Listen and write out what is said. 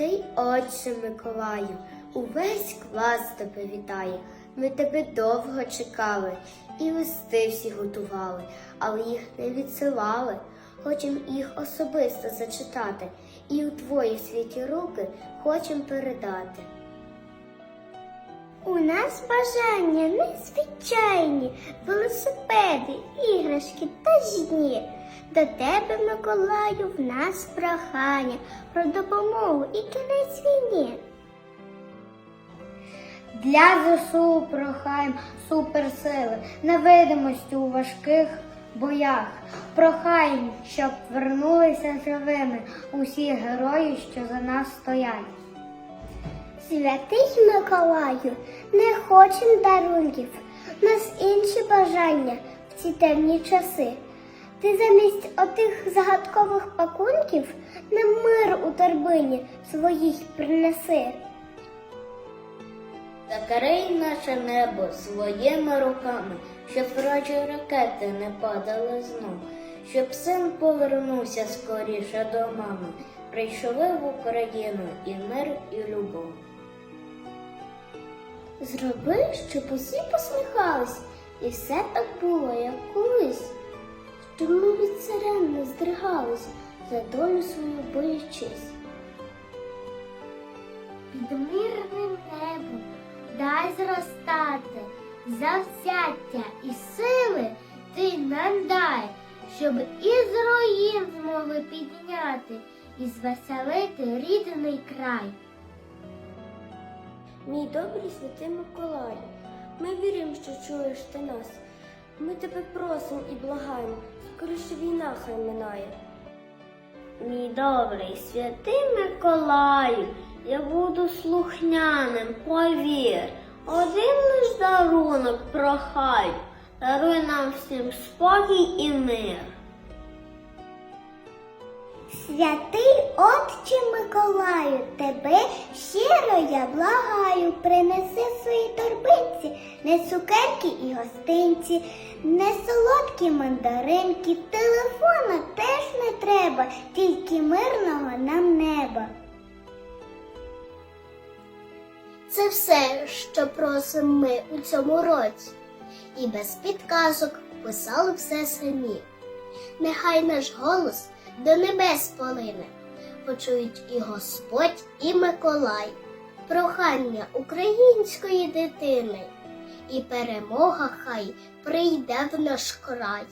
Святий Отче Миколаю, увесь клас тебе вітає. Ми тебе довго чекали і листи всі готували, але їх не відсилали. Хочем їх особисто зачитати і у твої святі руки хочем передати. У нас бажання незвичайні, велосипеди, іграшки та жні. До тебе, Миколаю, в нас прохання про допомогу і кінець війні. Для ЗСУ прохаєм суперсили, невидимості у важких боях. Прохаєм, щоб вернулися живими усі герої, що за нас стоять. Святий Миколаю, не хочем дарунків, нас інші бажання в ці темні часи. Ти замість отих загадкових пакунків нам мир у торбині своїх принеси. Закрий наше небо своїми руками, щоб ворожі ракети не падали знов, щоб син повернувся скоріше до мами, прийшли в Україну і мир, і любов. Зроби, щоб усі посміхались, і все так було, як колись. Щоб ми від сирен не здригались, за долю свою боючись. Під мирним небом дай зростати завзяття і сили ти нам дай, щоб із руїн змогли підняти і звеселити рідний край. Мій добрий святий Миколаю, ми віримо, що чуєш ти нас. Ми тебе просимо і благаємо, скоріше війна хай минає. Мій добрий святий Миколаю, я буду слухняним, повір. Один лиш дарунок прохаю, даруй нам всім спокій і мир. Святий Отче Миколаю, тебе щиро я благаю, принеси в своїй торбинці не цукерки і гостинці, не солодкі мандаринки, телефона теж не треба, тільки мирного нам неба. Це все, що просимо ми у цьому році, і без підказок писали все самі. Нехай наш голос до небес полине, почують і Господь, і Миколай, прохання української дитини, і перемога хай прийде в наш край.